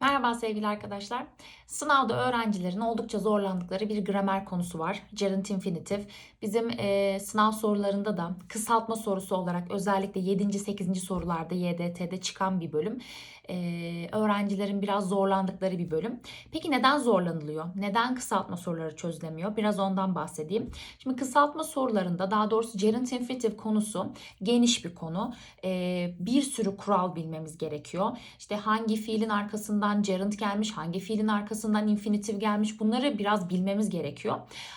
Merhaba sevgili arkadaşlar. Sınavda öğrencilerin oldukça zorlandıkları bir gramer konusu var. Gerund infinitif. Bizim e, sınav sorularında da kısaltma sorusu olarak özellikle 7. 8. sorularda YDT'de çıkan bir bölüm. E, öğrencilerin biraz zorlandıkları bir bölüm. Peki neden zorlanılıyor? Neden kısaltma soruları çözülemiyor? Biraz ondan bahsedeyim. Şimdi kısaltma sorularında daha doğrusu gerund infinitif konusu geniş bir konu. E, bir sürü kural bilmemiz gerekiyor. İşte hangi fiilin arkasından gerund gelmiş, hangi fiilin arkasından infinitif gelmiş bunları biraz bilmemiz gerekiyor.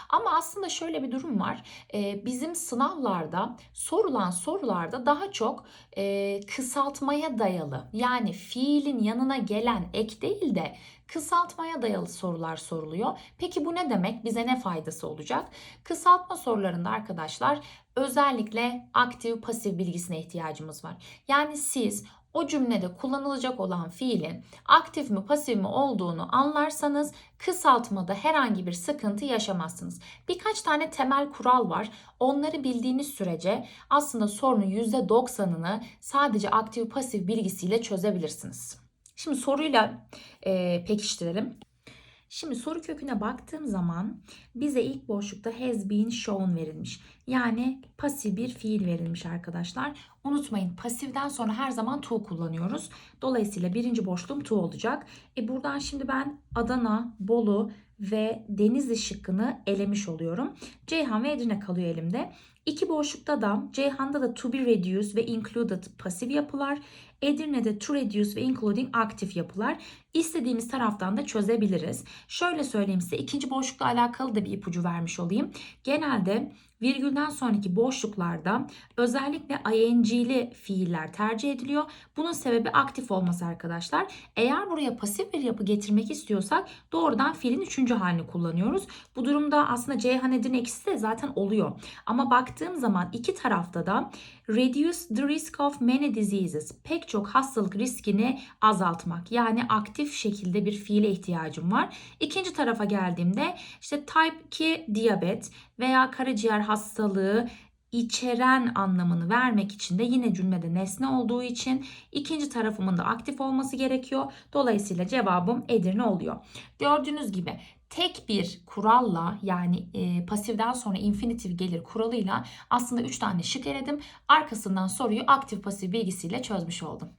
Ama aslında şöyle bir durum var. Ee, bizim sınavlarda sorulan sorularda daha çok e, kısaltmaya dayalı yani fiilin yanına gelen ek değil de kısaltmaya dayalı sorular soruluyor. Peki bu ne demek? Bize ne faydası olacak? Kısaltma sorularında arkadaşlar özellikle aktif pasif bilgisine ihtiyacımız var. Yani siz o cümlede kullanılacak olan fiilin aktif mi pasif mi olduğunu anlarsanız kısaltmada herhangi bir sıkıntı yaşamazsınız. Birkaç tane temel kural var. Onları bildiğiniz sürece aslında sorunun %90'ını sadece aktif pasif bilgisiyle çözebilirsiniz. Şimdi soruyla e, pekiştirelim. Şimdi soru köküne baktığım zaman bize ilk boşlukta has been shown verilmiş. Yani pasif bir fiil verilmiş arkadaşlar. Unutmayın pasiften sonra her zaman to kullanıyoruz. Dolayısıyla birinci boşluğum to olacak. E buradan şimdi ben Adana, Bolu ve Denizli şıkkını elemiş oluyorum. Ceyhan ve Edirne kalıyor elimde. İki boşlukta da Ceyhan'da da to be reduced ve included pasif yapılar. Edirne'de to reduce ve including aktif yapılar. İstediğimiz taraftan da çözebiliriz. Şöyle söyleyeyim size ikinci boşlukla alakalı da bir ipucu vermiş olayım. Genelde virgülden sonraki boşluklarda özellikle ing'li fiiller tercih ediliyor. Bunun sebebi aktif olması arkadaşlar. Eğer buraya pasif bir yapı getirmek istiyorsak doğrudan fiilin üçüncü halini kullanıyoruz. Bu durumda aslında Ceyhan Edirne ikisi de zaten oluyor. Ama baktığım zaman iki tarafta da reduce the risk of many diseases pek çok hastalık riskini azaltmak yani aktif şekilde bir fiile ihtiyacım var. İkinci tarafa geldiğimde işte type 2 diyabet veya karaciğer hastalığı içeren anlamını vermek için de yine cümlede nesne olduğu için ikinci tarafımın da aktif olması gerekiyor. Dolayısıyla cevabım Edirne oluyor. Gördüğünüz gibi tek bir kuralla yani e, pasifden sonra infinitif gelir kuralıyla aslında 3 tane şık eledim. Arkasından soruyu aktif pasif bilgisiyle çözmüş oldum.